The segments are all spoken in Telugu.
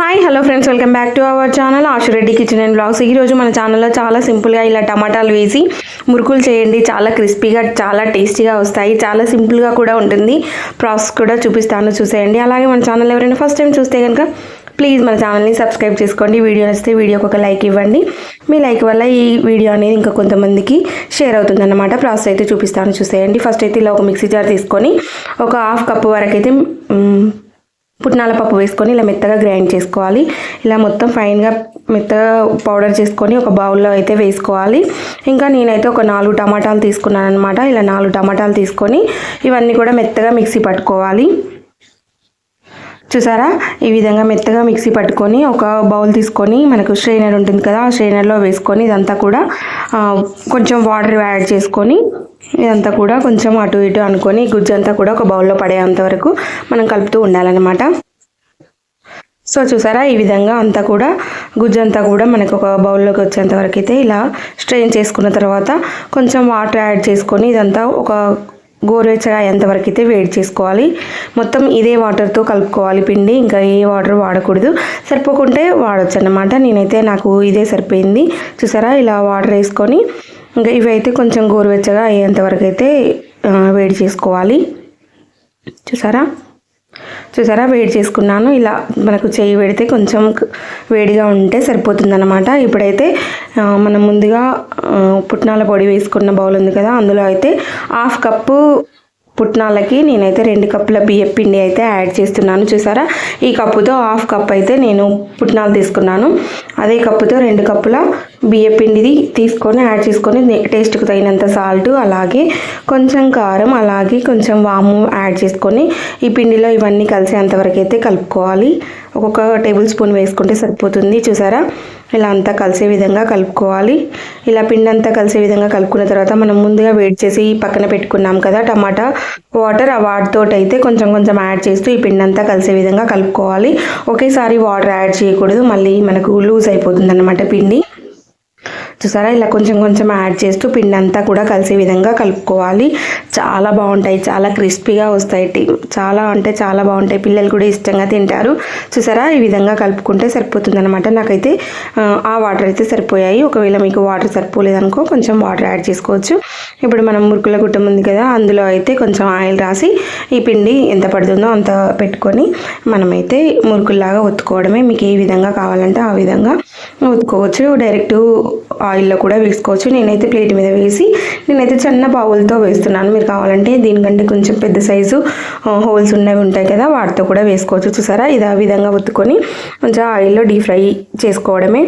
Hi hello friends welcome back to our channel Ashu Reddy kitchen and blogs ఈరోజు మన ఛానల్లో చాలా సింపుల్గా ఇలా టమాటాలు వేసి మురుకులు చేయండి. చాలా క్రిస్పీగా చాలా టేస్టీగా వస్తాయి. చాలా సింపుల్గా కూడా ఉంటుంది. ప్రాసెస్ కూడా చూపిస్తాను చూసేయండి. అలాగే మన ఛానల్ ఎవరైనా ఫస్ట్ టైం చూస్తే కనుక ప్లీజ్ మన ఛానల్ని సబ్స్క్రైబ్ చేసుకోండి. వీడియో నచ్చితే వీడియోకి ఒక లైక్ ఇవ్వండి. మీ లైక్ వల్ల ఈ వీడియో అనేది ఇంకా కొంతమందికి షేర్ అవుతుందన్నమాట. ప్రాసెస్ అయితే చూపిస్తాను చూసేయండి. ఫస్ట్ అయితే ఇలా ఒక మిక్సీ జార్ తీసుకొని ఒక హాఫ్ కప్ వరకు అయితే పుట్నాల పప్పు వేసుకొని ఇలా మెత్తగా గ్రైండ్ చేసుకోవాలి. ఇలా మొత్తం ఫైన్గా మెత్తగా పౌడర్ చేసుకొని ఒక బౌల్లో అయితే వేసుకోవాలి. ఇంకా నేనైతే ఒక నాలుగు టమాటాలు తీసుకున్నాను అనమాట ఇలా నాలుగు టమాటాలు తీసుకొని ఇవన్నీ కూడా మెత్తగా మిక్సీ పట్టుకోవాలి. చూసారా? ఈ విధంగా మెత్తగా మిక్సీ పట్టుకొని ఒక బౌల్ తీసుకొని మనకు స్ట్రైనర్ ఉంటుంది కదా ఆ స్ట్రైనర్లో వేసుకొని ఇదంతా కూడా కొంచెం వాటర్ యాడ్ చేసుకొని ఇదంతా కూడా కొంచెం అటు ఇటు అనుకొని గుజ్జు అంతా కూడా ఒక బౌల్లో పడేంత వరకు మనం కలుపుతూ ఉండాలన్నమాట. సో చూసారా ఈ విధంగా అంతా కూడా గుజ్జు అంతా కూడా మనకు ఒక బౌల్లోకి వచ్చేంత వరకు అయితే ఇలా స్ట్రెయిన్ చేసుకున్న తర్వాత కొంచెం వాటర్ యాడ్ చేసుకొని ఇదంతా ఒక గోరువెచ్చగా ఎంతవరకు అయితే వేడి చేసుకోవాలి. మొత్తం ఇదే వాటర్తో కలుపుకోవాలి పిండి. ఇంకా ఏ వాటర్ వాడకూడదు. సరిపోకుంటే వాడచ్చు అనమాట నేనైతే నాకు ఇదే సరిపోయింది. చూసారా? ఇలా వాటర్ వేసుకొని ఇంకా ఇవైతే కొంచెం గోరువెచ్చగా అయ్యేంతవరకు అయితే వేడి చేసుకోవాలి. చూసారా? చూసారా? వేడి చేసుకున్నాను. ఇలా మనకు చేయి పెడితే కొంచెం వేడిగా ఉంటే సరిపోతుందన్నమాట. ఇప్పుడైతే మనం ముందుగా పుట్నాల పొడి వేసుకున్న బౌల్ ఉంది కదా అందులో అయితే హాఫ్ కప్పు పుట్నాలకి నేనైతే రెండు కప్పుల బియ్యం పిండి అయితే యాడ్ చేస్తున్నాను. చూసారా? ఈ కప్పుతో హాఫ్ కప్ అయితే నేను పుట్నాలు తీసుకున్నాను. అదే కప్పుతో రెండు కప్పుల బియ్యం పిండిది తీసుకొని యాడ్ చేసుకొని నే- టేస్ట్కి తగినంత సాల్ట్ అలాగే కొంచెం కారం అలాగే కొంచెం వాము యాడ్ చేసుకొని ఈ పిండిలో ఇవన్నీ కలిసేంతవరకు అయితే కలుపుకోవాలి. ఒక్కొక్క టేబుల్ స్పూన్ వేసుకుంటే సరిపోతుంది. చూసారా? ఇలా అంతా కలిసే విధంగా కలుపుకోవాలి. ఇలా పిండి అంతా కలిసే విధంగా కలుపుకున్న తర్వాత మనం ముందుగా వేడి చేసి పక్కన పెట్టుకున్నాం కదా టమాటా వాటర్ ఆ వాటితో అయితే కొంచెం కొంచెం యాడ్ చేస్తూ ఈ పిండి అంతా కలిసే విధంగా కలుపుకోవాలి. ఒకేసారి వాటర్ యాడ్ చేయకూడదు. మళ్ళీ మనకు లూజ్ అయిపోతుంది అన్నమాట పిండి. చూసారా? ఇలా కొంచెం కొంచెం యాడ్ చేస్తూ పిండి అంతా కూడా కలిసే విధంగా కలుపుకోవాలి. చాలా బాగుంటాయి. చాలా క్రిస్పీగా వస్తాయి. చాలా అంటే చాలా బాగుంటాయి. పిల్లలు కూడా ఇష్టంగా తింటారు. చూసారా? ఈ విధంగా కలుపుకుంటే సరిపోతుంది అనమాట నాకైతే ఆ, ఆ వాటర్ అయితే సరిపోయాయి. ఒకవేళ మీకు వాటర్ సరిపోలేదనుకో కొంచెం వాటర్ యాడ్ చేసుకోవచ్చు. ఇప్పుడు మనం మురుకుల గుట్టం ఉంది కదా అందులో అయితే కొంచెం ఆయిల్ రాసి ఈ పిండి ఎంత పడుతుందో అంత పెట్టుకొని మనమైతే మురుకుల్లాగా ఒత్తుకోవడమే. మీకు ఏ విధంగా కావాలంటే ఆ విధంగా ఒత్తుకోవచ్చు. డైరెక్ట్ ఆయిల్లో కూడా వేసుకోవచ్చు. నేనైతే ప్లేట్ మీద వేసి నేనైతే చిన్న బావులతో వేస్తున్నాను. మీరు కావాలంటే దీనికంటే కొంచెం పెద్ద సైజు హోల్స్ ఉన్నవి ఉంటాయి కదా వాటితో కూడా వేసుకోవచ్చు. చూసారా? ఇది ఆ విధంగా ఒత్తుకొని కొంచెం ఆయిల్లో డీప్ ఫ్రై చేసుకోవడమే.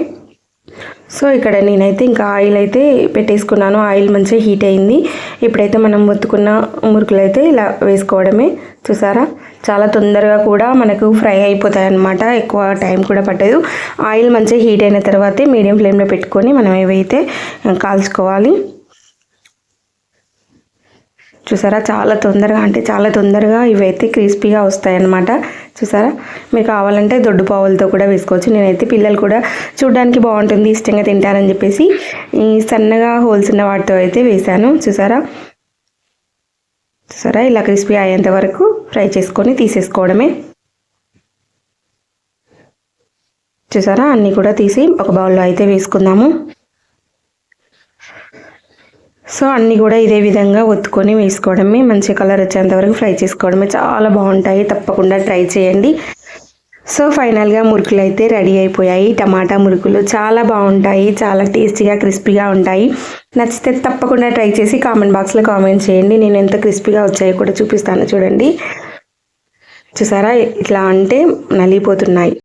సో ఇక్కడ నేనైతే ఇంకా ఆయిల్ అయితే పెట్టేసుకున్నాను. ఆయిల్ మంచిగా హీట్ అయింది. ఇప్పుడైతే మనం ఒత్తుకున్న మురుకులు అయితే ఇలా వేసుకోవడమే. చూసారా? చాలా తొందరగా కూడా మనకు ఫ్రై అయిపోతాయి అన్నమాట ఎక్కువ టైం కూడా పట్టదు. ఆయిల్ మంచిగా హీట్ అయిన తర్వాతే మీడియం ఫ్లేమ్లో పెట్టుకొని మనం ఏవైతే కాల్చుకోవాలి. చూసారా? చాలా తొందరగా అంటే చాలా తొందరగా ఇవైతే క్రిస్పీగా వస్తాయన్నమాట. చూసారా? మీరు కావాలంటే దొడ్డు పావులతో కూడా వేసుకోవచ్చు. నేనైతే పిల్లలు కూడా చూడడానికి బాగుంటుంది ఇష్టంగా తింటారని చెప్పేసి ఈ సన్నగా హోల్స్ ఉన్న వాటితో అయితే వేసాను చూసారా? చూసారా? ఇలా క్రిస్పీ అయ్యేంత వరకు ఫ్రై చేసుకొని తీసేసుకోవడమే. చూసారా? అన్నీ కూడా తీసి ఒక బౌల్లో అయితే వేసుకుందాము. సో అన్నీ కూడా ఇదే విధంగా ఒత్తుకొని వేసుకోవడమే. మంచి కలర్ వచ్చేంత వరకు ఫ్రై చేసుకోవడమే. చాలా బాగుంటాయి. తప్పకుండా ట్రై చేయండి. సో ఫైనల్గా మురుకులు అయితే రెడీ అయిపోయాయి. టమాటా మురుకులు చాలా బాగుంటాయి. చాలా టేస్టీగా క్రిస్పీగా ఉంటాయి. నచ్చితే తప్పకుండా ట్రై చేసి కామెంట్ బాక్స్లో కామెంట్ చేయండి. నేను ఎంత క్రిస్పీగా వచ్చాయో కూడా చూపిస్తాను. చూడండి. చూసారా? ఇట్లా అంటే నలిగిపోతున్నాయి.